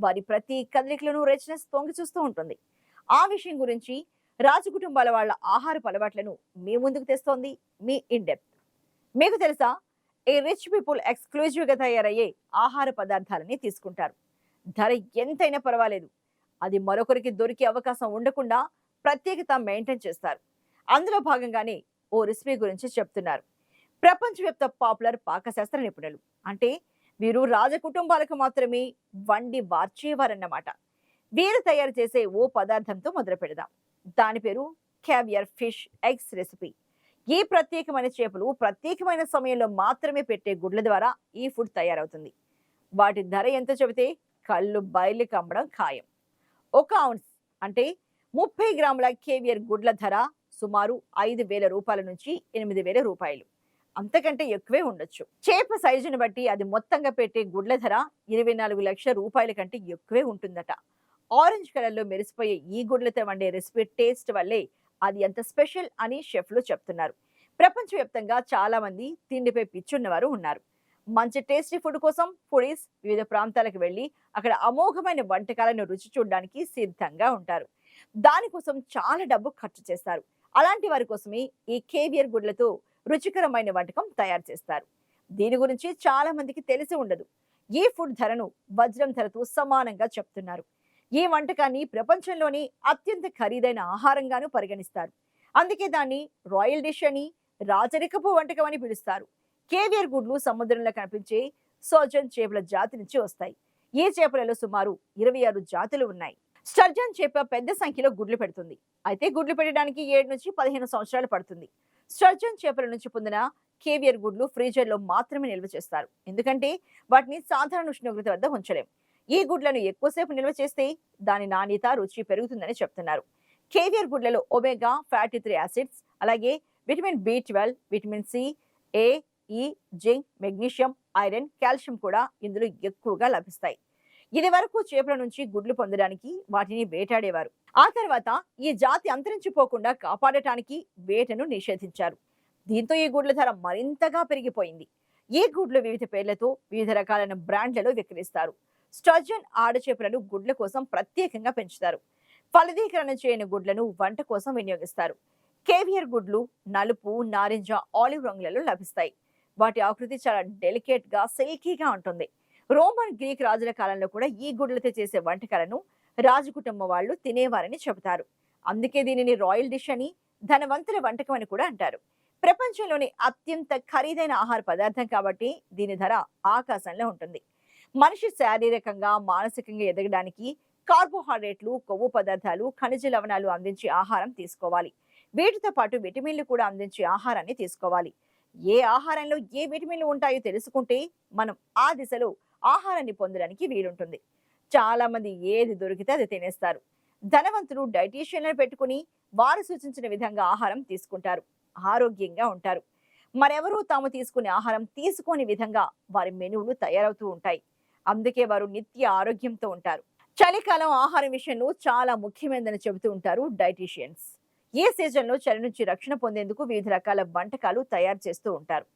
వారి ప్రతి కదలికలను రెచ్నెస్ తొంగి చూస్తూ ఉంటుంది. ఆ విషయం గురించి రాజు కుటుంబాల వాళ్ళ ఆహారపు అలవాట్లను మీ ముందుకు తెస్తోంది మీ ఇండెప్ మీకు తెలుసా ఏ రిచ్ పీపుల్ ఎక్స్క్లూజివ్గా తయారయ్యే ఆహార పదార్థాలని తీసుకుంటారు. ధర ఎంతైనా పర్వాలేదు. అది మరొకరికి దొరికే అవకాశం ఉండకుండా ప్రత్యేకత మెయింటైన్ చేస్తారు. అందులో భాగంగానే ఓ రెసిపీ గురించి చెప్తున్నారు. ప్రపంచవ్యాప్త పాపులర్ పాకశాస్త్ర నిపుణులు. అంటే వీరు రాజ కుటుంబాలకు మాత్రమే వండి వార్చేవారన్నమాట. వీరు తయారు చేసే ఓ పదార్థంతో మొదలు పెడదాం దాని పేరు క్యావియర్ ఫిష్ ఎగ్స్ రెసిపీ. ఈ ప్రత్యేకమైన చేపలు ప్రత్యేకమైన సమయంలో మాత్రమే పెట్టే గుడ్ల ద్వారా ఈ ఫుడ్ తయారవుతుంది. వాటి ధర ఎంత చెబితే కళ్ళు బయలు కమ్మడం ఖాయం. ఒక ఔన్స్ అంటే ముప్పై గ్రాముల కేవియర్ గుడ్ల ధర సుమారు ఐదు వేల రూపాయల నుంచి ఎనిమిది వేల రూపాయలు. అంతకంటే ఎక్కువే ఉండొచ్చు. చేప సైజుని బట్టి అది మొత్తంగా పెట్టే గుడ్ల ధర ఇరవై నాలుగు లక్షల రూపాయల కంటే ఎక్కువే ఉంటుందట. ఆరెంజ్ కలర్లో మెరిసిపోయే ఈ గుడ్లతో వండే రెసిపీ టేస్ట్ వల్లే అది ఎంత స్పెషల్ అని షెఫ్లు చెప్తున్నారు. ప్రపంచవ్యాప్తంగా చాలా మంది తిండిపై పిచ్చున్నవారు ఉన్నారు. మంచి టేస్టీ ఫుడ్ కోసం ఫుడీస్ వివిధ ప్రాంతాలకు వెళ్ళి అక్కడ అమోఘమైన వంటకాలను రుచి చూడడానికి సిద్ధంగా ఉంటారు. దానికోసం చాలా డబ్బు ఖర్చు చేస్తారు. అలాంటి వారి కోసమే ఈ కేవియర్ గుడ్లతో రుచికరమైన వంటకం తయారు చేస్తారు. దీని గురించి చాలా మందికి తెలిసి ఉండదు. ఈ ఫుడ్ ధరను వజ్రం ధరతో సమానంగా చెప్తున్నారు. ఈ వంటకాన్ని ప్రపంచంలోని అత్యంత ఖరీదైన ఆహారంగాను పరిగణిస్తారు. అందుకే దాన్ని రాయల్ డిష్ అని రాజరికపు వంటకం అని పిలుస్తారు. కేవియర్ గుడ్లు సముద్రంలో కనిపించే సోజన్ చేపల జాతి నుంచి వస్తాయి. ఈ చేపలలో సుమారు ఇరవై ఆరు జాతులు ఉన్నాయి. స్టర్జన్ చేప పెద్ద సంఖ్యలో గుడ్లు పెడుతుంది. అయితే గుడ్లు పెట్టడానికి ఏడు నుంచి పదిహేను సంవత్సరాలు పడుతుంది. స్టర్జన్ చేపల నుంచి పొందిన కేవియర్ గుడ్లు ఫ్రీజర్లో మాత్రమే నిల్వ చేస్తారు. ఎందుకంటే వాటిని సాధారణ ఉష్ణోగ్రత వద్ద ఉంచలేం. ఈ గుడ్లను ఎక్కువసేపు నిల్వ చేస్తే దాని నాణ్యత రుచి పెరుగుతుందని చెప్తున్నారు. కేవియర్ గుడ్లలో ఒమేగా ఫ్యాటీ త్రీ యాసిడ్స్ అలాగే vitamin B twelve vitamin C A E zinc magnesium iron calcium కూడా ఇందులో ఎక్కువగా లభిస్తాయి. ఇది వరకు చేపల నుంచి గుడ్లు పొందడానికి వాటిని వేటాడేవారు. ఆ తర్వాత ఈ జాతి అంతరించిపోకుండా కాపాడటానికి వేటను నిషేధించారు. దీంతో ఈ గుడ్ల ధర మరింతగా పెరిగిపోయింది. ఈ గుడ్లు వివిధ పేర్లతో వివిధ రకాలైన బ్రాండ్లలో విక్రయిస్తారు. స్టర్జన్ ఆడచేపలను గుడ్ల కోసం ప్రత్యేకంగా పెంచుతారు. ఫలదీకరణ చేయని గుడ్లను వంట కోసం వినియోగిస్తారు. కేవియర్ గుడ్లు నలుపు నారింజ ఆలివ్ రంగులలో లభిస్తాయి. వాటి ఆకృతి చాలా డెలికేట్గా సిల్కీగా ఉంటుంది. రోమన్ గ్రీక్ రాజుల కాలంలో కూడా ఈ గుడ్లతో చేసే వంటకాలను రాజకుటుంబ వాళ్ళు తినేవారని చెబుతారు. అందుకే దీనిని రాయల్ డిష్ అని ధనవంతుల వంటకం అని కూడా అంటారు. ప్రపంచంలోని అత్యంత ఖరీదైన ఆహార పదార్థం కాబట్టి దీని ధర ఆకాశంలో ఉంటుంది. మనిషి శారీరకంగా మానసికంగా ఎదగడానికి కార్బోహైడ్రేట్లు కొవ్వు పదార్థాలు ఖనిజ లవణాలు అందించే ఆహారం తీసుకోవాలి. వీటితో పాటు విటమిన్లు కూడా అందించే ఆహారాన్ని తీసుకోవాలి. ఏ ఆహారంలో ఏ విటమిన్లు ఉంటాయో తెలుసుకుంటే మనం ఆ దిశలో ఆహారాన్ని పొందడానికి వీలుంటుంది. చాలా మంది ఏది దొరికితే అది తినేస్తారు. ధనవంతులు డైటీషియన్లను పెట్టుకుని వారు సూచించిన విధంగా ఆహారం తీసుకుంటారు. ఆరోగ్యంగా ఉంటారు. మరెవరూ తాము తీసుకునే ఆహారం తీసుకోని విధంగా వారి మెనువులు తయారవుతూ ఉంటాయి. అందుకే వారు నిత్య ఆరోగ్యంతో ఉంటారు. చలికాలం ఆహారం విషయంలో చాలా ముఖ్యమైనదని చెబుతూ ఉంటారు డైటీషియన్స్. ఏ సీజన్లో చలి నుంచి రక్షణ పొందేందుకు వివిధ రకాల వంటకాలు తయారు చేస్తూ ఉంటారు.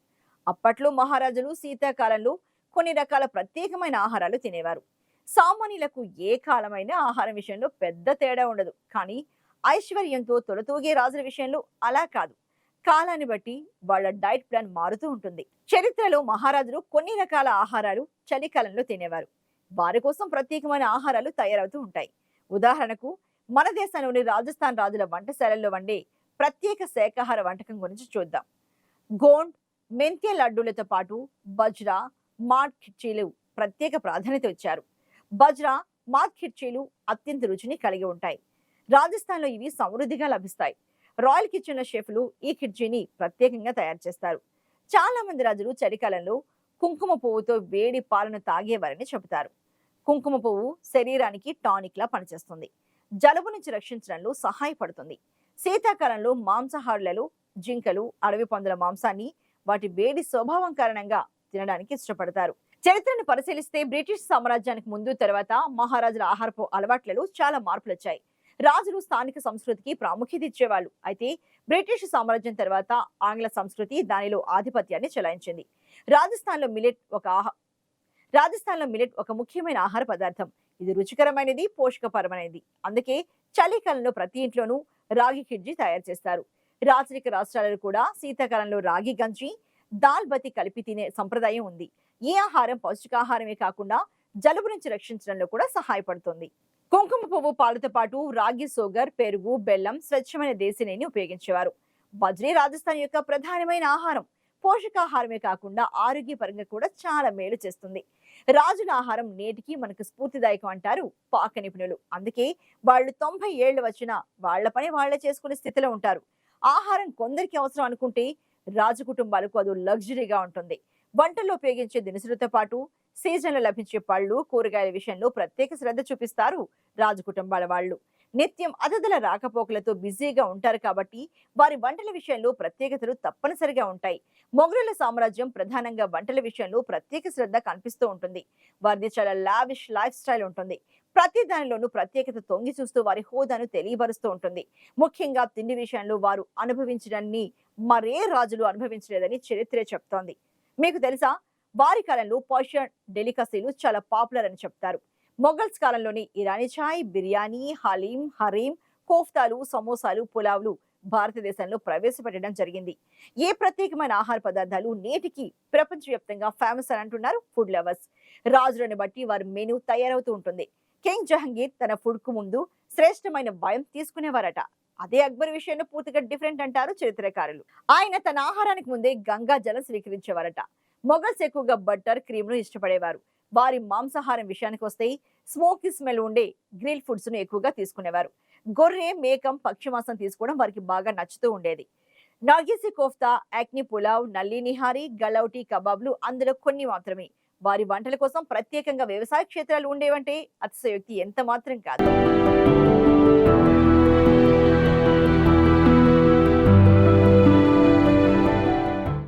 అప్పట్లో మహారాజులు శీతాకాలంలో కొన్ని రకాల ప్రత్యేకమైన ఆహారాలు తినేవారు. సామాన్యులకు ఏ కాలమైన ఆహారం విషయంలో పెద్ద తేడా ఉండదు. కానీ ఐశ్వర్యంతో తొలతూగే రాజుల విషయంలో అలా కాదు. కాలాన్ని బట్టి వాళ్ళ డైట్ ప్లాన్ మారుతూ ఉంటుంది. చరిత్రలో మహారాజులు కొన్ని రకాల ఆహారాలు చలికాలంలో తినేవారు. వారి కోసం ప్రత్యేకమైన ఆహారాలు తయారవుతూ ఉంటాయి. ఉదాహరణకు మన దేశంలోని రాజస్థాన్ రాజుల వంటశాలల్లో వండే ప్రత్యేక శాఖాహార వంటకం గురించి చూద్దాం. గోండ్ మెంత్య లడ్డూలతో పాటు బజ్రా మాట్ ఖిచీలు ప్రత్యేక ప్రాధాన్యత ఇచ్చారు. బజ్రా మాట్ ఖిర్చీలు అత్యంత రుచిని కలిగి ఉంటాయి. రాజస్థాన్లో ఇవి సమృద్ధిగా లభిస్తాయి. రాయల్ కిచెన్ షెఫ్లు ఈ కిర్చీని ప్రత్యేకంగా తయారు చేస్తారు. చాలా మంది రాజులు చలికాలంలో కుంకుమ పువ్వుతో వేడి పాలను తాగేవారని చెబుతారు. కుంకుమ పువ్వు శరీరానికి టానిక్లా పనిచేస్తుంది. జలుబు నుంచి రక్షించడంలో సహాయపడుతుంది. శీతాకాలంలో మాంసాహారులలో జింకలు అడవి పందుల మాంసాన్ని వాటి వేడి స్వభావం కారణంగా తినడానికి ఇష్టపడతారు. చరిత్రను పరిశీలిస్తే బ్రిటిష్ సామ్రాజ్యానికి ముందు తర్వాత మహారాజుల ఆహారపు అలవాట్లలో చాలా మార్పులు వచ్చాయి రాజులు స్థానిక సంస్కృతికి ప్రాముఖ్యత ఇచ్చేవాళ్ళు. అయితే బ్రిటిష్ సామ్రాజ్యం తర్వాత ఆంగ్ల సంస్కృతి దానిలో ఆధిపత్యాన్ని చెలాయించింది. రాజస్థాన్లో మిలెట్ ఒక రాజస్థాన్లో మిలెట్ ఒక ముఖ్యమైన ఆహార పదార్థం. ఇది రుచికరమైనది పోషకపరమైనది. అందుకే చలికాలంలో ప్రతి ఇంట్లోనూ రాగి కిడ్జీ తయారు చేస్తారు. రాచరిక రాష్ట్రాలలో కూడా శీతాకాలంలో రాగి గంజి దాల్ బతి కలిపి తినే సంప్రదాయం ఉంది. ఈ ఆహారం పౌష్టికాహారమే కాకుండా జలుబు నుంచి రక్షించడంలో కూడా సహాయపడుతుంది. కుంకుమ పువ్వు పాలతో పాటు రాగి సోగర్ పెరుగు బెల్లం స్వచ్ఛమైన దేశీనేని ఉపయోగించేవారు. బజ్రీ రాజస్థాన్ యొక్క ప్రధానమైన ఆహారం. పోషకాహారమే కాకుండా ఆరోగ్యపరంగా కూడా చాలా మేలు చేస్తుంది. రాజుల ఆహారం నేటికి మనకు స్ఫూర్తిదాయకం అంటారు పాక నిపుణులు. అందుకే వాళ్ళు తొంభై ఏళ్ళు వచ్చినా వాళ్ళ పని వాళ్ళే చేసుకునే స్థితిలో ఉంటారు. ఆహారం కొందరికి అవసరం అనుకుంటే రాజు కుటుంబాలకు అది లగ్జరీగా ఉంటుంది. వంటల్లో ఉపయోగించే దినుసులతో పాటు సీజన్లో లభించే పళ్ళు కూరగాయల విషయంలో ప్రత్యేక శ్రద్ధ చూపిస్తారు రాజు కుటుంబాల వాళ్ళు. నిత్యం అతిథుల రాకపోకలతో బిజీగా ఉంటారు కాబట్టి వారి వంటల విషయంలో ప్రత్యేకతలు తప్పనిసరిగా ఉంటాయి. మొఘలుల సామ్రాజ్యం ప్రధానంగా వంటల విషయంలో ప్రత్యేక శ్రద్ధ కనిపిస్తూ ఉంటుంది. వారిది చాలా లావిష్ లైఫ్ స్టైల్ ఉంటుంది. ప్రతి దానిలోనూ ప్రత్యేకత తొంగి చూస్తూ వారి హోదాను తెలియబరుస్తూ ఉంటుంది. ముఖ్యంగా తిండి విషయంలో వారు అనుభవించడాన్ని మరే రాజులు అనుభవించలేదని చరిత్రే చెప్తోంది. మీకు తెలుసా? వారి కాలంలో పర్షియన్ డెలికసీలు చాలా పాపులర్ అని చెప్తారు. మొఘల్స్ కాలంలోని ఇరానీ చాయ్ బిర్యానీ హలీం హరీం కోఫ్తాలు సమోసాలు పులావ్లు భారతదేశంలో ప్రవేశపెట్టడం జరిగింది. ఏ ప్రత్యేకమైన ఆహార పదార్థాలు నేటికి ప్రపంచవ్యాప్తంగా ఫేమస్ అని అంటున్నారు? ఫుడ్ లవర్స్ రాజులను బట్టి వారి మెనూ తయారవుతూ ఉంటుంది. కింగ్ జహంగీర్ తన ఫుడ్కు ముందు శ్రేష్టమైన భయం తీసుకునేవారట. అదే అక్బర్ విషయంలో పూర్తిగా డిఫరెంట్ అంటారు చరిత్రకారులు. ఆయన తన ఆహారానికి ముందే గంగా జలం స్వీకరించేవారట. మొగల్స్ ఎక్కువగా బట్టర్ క్రీమ్ను ఇష్టపడేవారు. వారి మాంసాహారం విషయానికి వస్తే స్మోకీ స్మెల్ ఉండే గ్రిల్ ఫుడ్స్ను ఎక్కువగా తీసుకునేవారు. గొర్రె మేకం పక్షి మాసం తీసుకోవడం వారికి బాగా నచ్చుతూ ఉండేది. నాగేసి కోఫ్తా యాక్ని పులావ్ నల్లి నిహారీ గలౌటి కబాబ్లు అందులో కొన్ని మాత్రమే. వారి వంటల కోసం ప్రత్యేకంగా వ్యవసాయ క్షేత్రాలు ఉండేవంటే అతిశయోక్తి ఎంత మాత్రం కాదు.